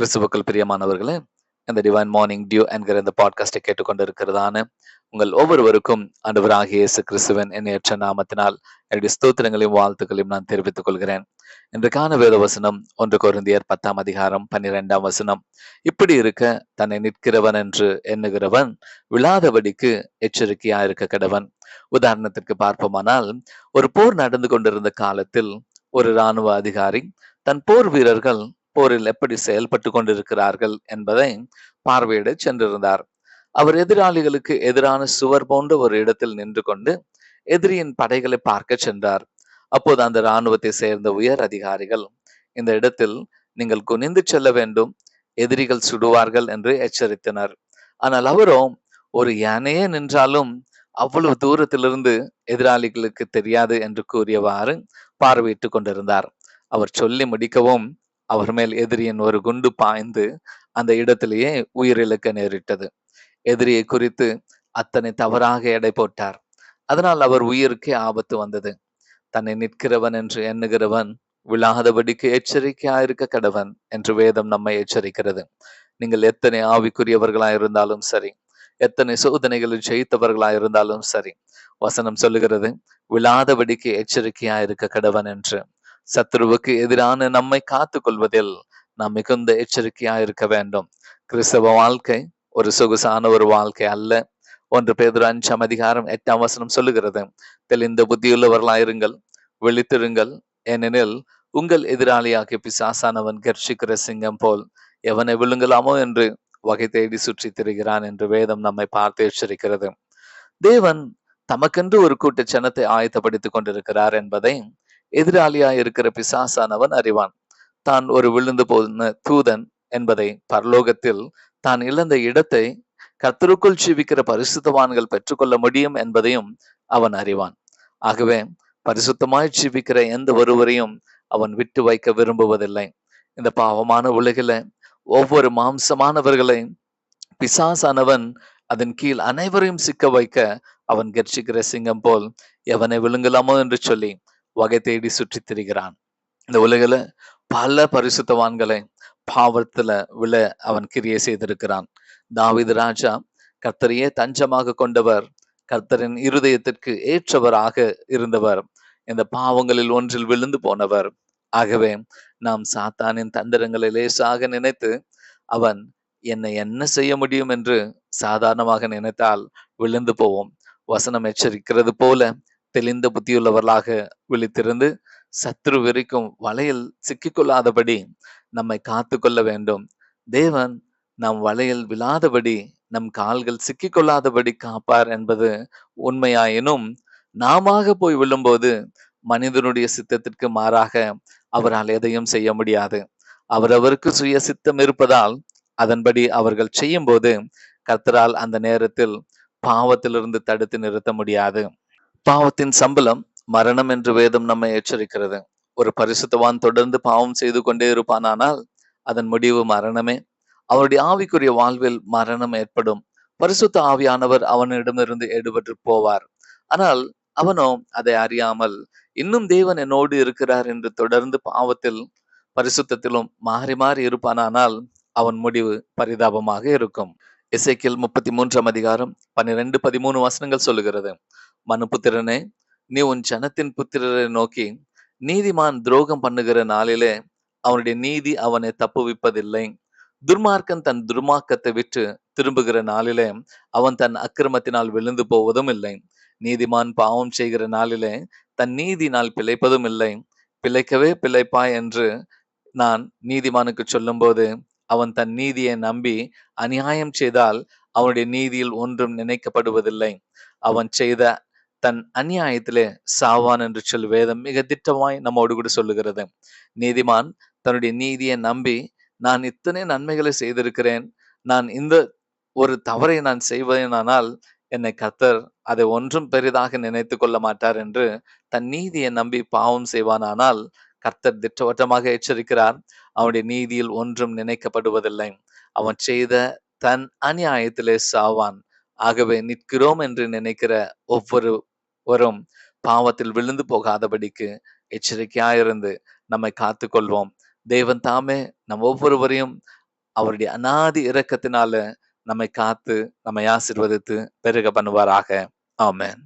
கிறிஸ்துவுக்குள் பிரியமானவர்களே இந்த டிவைன் மார்னிங் டியூ என்கிற இந்த பாட்காஸ்டை கேட்டுக்கொண்டிருக்கிறதான உங்கள் ஒவ்வொருவருக்கும் ஆண்டவராகிய இயேசு கிறிஸ்துவன் எண்ணற்ற நாமத்தினால் என்னுடைய ஸ்தோத்திரங்களையும் வாழ்த்துக்களையும் நான் தெரிவித்துக் கொள்கிறேன். இன்றைக்கான வேத வசனம் ஒன்று குருந்தியர் பத்தாம் அதிகாரம் பன்னிரெண்டாம் வசனம். இப்படி இருக்க தன்னை நிற்கிறவன் என்று எண்ணுகிறவன் விழாதபடிக்கு எச்சரிக்கையா இருக்க கடவன். உதாரணத்திற்கு பார்ப்போமானால் ஒரு போர் நடந்து கொண்டிருந்த காலத்தில் ஒரு இராணுவ அதிகாரி தன் போர் வீரர்கள் போரில் எப்படி செயல்பட்டு கொண்டிருக்கிறார்கள் என்பதை பார்வையிட சென்றிருந்தார். அவர் எதிராளிகளுக்கு எதிரான சுவர் போன்ற ஒரு இடத்தில் நின்று கொண்டு எதிரியின் படைகளை பார்க்க சென்றார். அப்போது அந்த இராணுவத்தை சேர்ந்த உயர் அதிகாரிகள் இந்த இடத்தில் நீங்கள் குனிந்து செல்ல வேண்டும் எதிரிகள் சுடுவார்கள் என்று எச்சரித்தனர். ஆனால் அவரோ ஒரு யானையே நின்றாலும் அவ்வளவு தூரத்திலிருந்து எதிராளிகளுக்கு தெரியாது என்று கூறியவாறு பார்வையிட்டு கொண்டிருந்தார். அவர் சொல்லி முடிக்கவும் அவர் மேல் எதிரியின் ஒரு குண்டு பாய்ந்து அந்த இடத்திலேயே உயிரிழக்க நேரிட்டது. எதிரியை குறித்து அத்தனை தவறாக எடை போட்டார். அதனால் அவர் உயிருக்கே ஆபத்து வந்தது. தன்னை நிற்கிறவன் என்று எண்ணுகிறவன் விழாதபடிக்கு எச்சரிக்கையா இருக்க கடவன் என்று வேதம் நம்மை எச்சரிக்கிறது. நீங்கள் எத்தனை ஆவிக்குரியவர்களா இருந்தாலும் சரி எத்தனை சோதனைகளில் ஜெயித்தவர்களா இருந்தாலும் சரி வசனம் சொல்லுகிறது விழாதபடிக்கு எச்சரிக்கையா இருக்க கடவன் என்று. சத்ருவுக்கு எதிரான நம்மை காத்து கொள்வதில் நாம் மிகுந்த எச்சரிக்கையா இருக்க வேண்டும். கிறிஸ்தவ வாழ்க்கை ஒரு சொகுசான ஒரு வாழ்க்கை அல்ல. ஒன்று பேதர் அஞ்சாம் அதிகாரம் எட்டாம் வசனம் சொல்லுகிறது. தெளிந்த புத்தியுள்ளவர்களாயிருங்கள் விழித்திருங்கள். ஏனெனில் உங்கள் எதிராளியாகிய பிசாசானவன் கர்ஷிக்கிற சிங்கம் போல் எவனை விழுங்கலாமோ என்று வகை தேடி சுற்றி திரிகிறான் என்று வேதம் நம்மை பார்த்து எச்சரிக்கிறது. தேவன் தமக்கென்று ஒரு கூட்ட ஜனத்தை ஆயத்தப்படுத்திக் கொண்டிருக்கிறார் என்பதை எதிராளியா இருக்கிற பிசாசானவன் அறிவான். தான் ஒரு விழுந்து போன தூதன் என்பதை பரலோகத்தில் தான் இழந்த இடத்தை கத்தருக்குள் ஜீவிக்கிற பரிசுத்தவான்கள் பெற்றுக்கொள்ள முடியும் என்பதையும் அவன் அறிவான். ஆகவே பரிசுத்தமாய் ஜீவிக்கிற எந்த ஒருவரையும் அவன் விட்டு வைக்க விரும்புவதில்லை. இந்த பாவமான உலகில ஒவ்வொரு மாம்சமானவர்களை பிசாசானவன் அதன் கீழ் அனைவரையும் சிக்க வைக்க அவன் கர்ஷிக்கிற சிங்கம் போல் எவனை விழுங்கலாமோ என்று சொல்லி வகை தேடி சுற்றி திரிகிறான். இந்த உலகில பல பரிசுத்தவான்களை பாவத்துல விழ அவன் கிரியை செய்திருக்கிறான். தாவிது ராஜா கர்த்தரையே தஞ்சமாக கொண்டவர் கர்த்தரின் இருதயத்திற்கு ஏற்றவராக இருந்தவர் இந்த பாவங்களில் ஒன்றில் விழுந்து போனவர். ஆகவே நாம் சாத்தானின் தந்திரங்களை லேசாக நினைத்து அவன் என்னை என்ன செய்ய முடியும் என்று சாதாரணமாக நினைத்தால் விழுந்து போவோம். வசனம் எச்சரிக்கிறது போல தெளிந்த புத்தியுள்ளவர்களாக விழித்திருந்து சத்ரு வெறிக்கும் வலையில் சிக்கிக்கொள்ளாதபடி நம்மை காத்து கொள்ள வேண்டும். தேவன் நம் வலையில் விழாதபடி நம் கால்கள் சிக்கிக்கொள்ளாதபடி காப்பார் என்பது உண்மையாயினும் நாம போய் விழும்போது மனிதனுடைய சித்தத்திற்கு மாறாக அவரால் எதையும் செய்ய முடியாது. அவரவருக்கு சுய சித்தம் இருப்பதால் அதன்படி அவர்கள் செய்யும் போது கர்த்தரால் அந்த நேரத்தில் பாவத்திலிருந்து தடுத்து நிறுத்த முடியாது. பாவத்தின் சம்பளம் மரணம் என்று வேதம் நம்மை எச்சரிக்கிறது. ஒரு பரிசுத்தவான் தொடர்ந்து பாவம் செய்து கொண்டே இருப்பானானால் அதன் முடிவு மரணமே. அவருடைய ஆவிக்குரிய வாழ்வில் மரணம் ஏற்படும். பரிசுத்த ஆவியானவர் அவனிடமிருந்து எடுபட்டு போவார். ஆனால் அவனோ அதை அறியாமல் இன்னும் தேவன் என்னோடு இருக்கிறார் என்று தொடர்ந்து பாவத்தில் பரிசுத்தத்திலும் மாறி மாறி இருப்பானானால் அவன் முடிவு பரிதாபமாக இருக்கும். இசைக்கில் முப்பத்தி மூன்றாம் அதிகாரம் பன்னிரெண்டு பதிமூணு வசனங்கள் சொல்லுகிறது. மனுபுத்திரனே நீ உன் ஜனத்தின் புத்திரரை நோக்கி நீதிமான் துரோகம் பண்ணுகிற நாளிலே அவனுடைய நீதி அவனை தப்புவிப்பதில்லை. துர்மார்க்கன் தன் துர்மார்க்கத்தை விட்டு திரும்புகிற நாளிலே அவன் தன் அக்கிரமத்தினால் விழுந்து போவதும் இல்லை. நீதிமான் பாவம் செய்கிற நாளிலே தன் நீதினால் பிழைப்பதும் இல்லை. பிழைக்கவே பிழைப்பாய் என்று நான் நீதிமானுக்கு சொல்லும்போது அவன் தன் நீதியை நம்பி அநியாயம் செய்தால் அவனுடைய நீதியில் ஒன்றும் நினைக்கப்படுவதில்லை. அவன் செய்த தன் அநியாயத்திலே சாவான் என்று சொல் வேதம் மிக திட்டமாய் நம்மோடு கூட சொல்லுகிறது. நீதிமான் தன்னுடைய நீதியை நம்பி நான் இத்தனை நன்மைகளை செய்திருக்கிறேன். நான் இந்த ஒரு தவறை நான் செய்வேனானால் என்னை கத்தர் அதை ஒன்றும் பெரிதாக நினைத்து கொள்ள மாட்டார் என்று தன் நீதியை நம்பி பாவம் செய்வானானால் கர்த்தர் திட்டவட்டமாக எச்சரிக்கிறார். அவனுடைய நீதியில் ஒன்றும் நினைக்கப்படுவதில்லை. அவன் செய்த தன் அநியாயத்திலே சாவான். ஆகவே நிற்கிறோம் என்று நினைக்கிற ஒவ்வொருவரும் பாவத்தில் விழுந்து போகாதபடிக்கு எச்சரிக்கையாயிருந்து நம்மை காத்து கொள்வோம் தேவன் தாமே நம் ஒவ்வொருவரையும் அவருடைய அநாதி இரக்கத்தினால நம்மை காத்து நம்மை ஆசிர்வதித்து பெருக பண்ணுவாராக. ஆமென்.